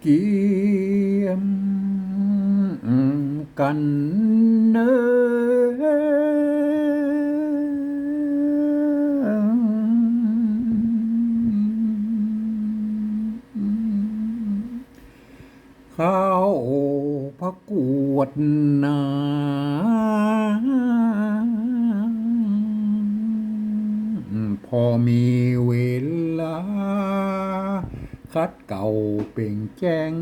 เกียมกันเนอข้าวพระกวดนาพอมีเวลา คัดเก่าเป่งแจ้ง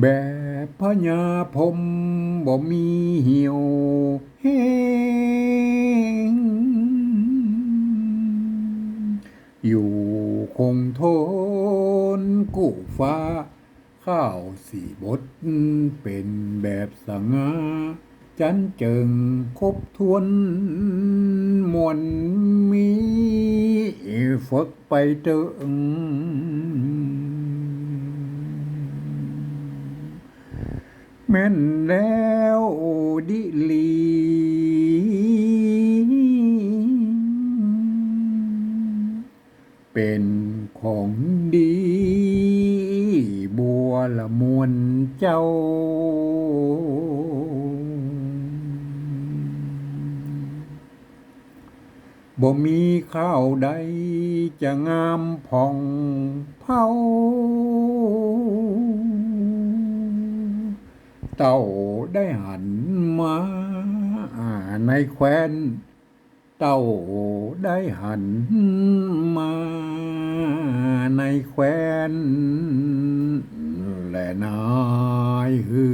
แบบพญาพมบ่มีเหี่ยวแห้งอยู่คงทนกู้ฟ้า ข้าวสี่บทเป็นแบบสง่าจันเจิงครบทวน มวลมีฝึกไปเติงแม่นแล้วดิลีเป็นของดี บัวละมวนเจ้า บ่มีข้าวใดจะงามผ่องเผาเต้าได้หันมาในแคว้น เต้าได้หันมาในแคว้น และนายฮือ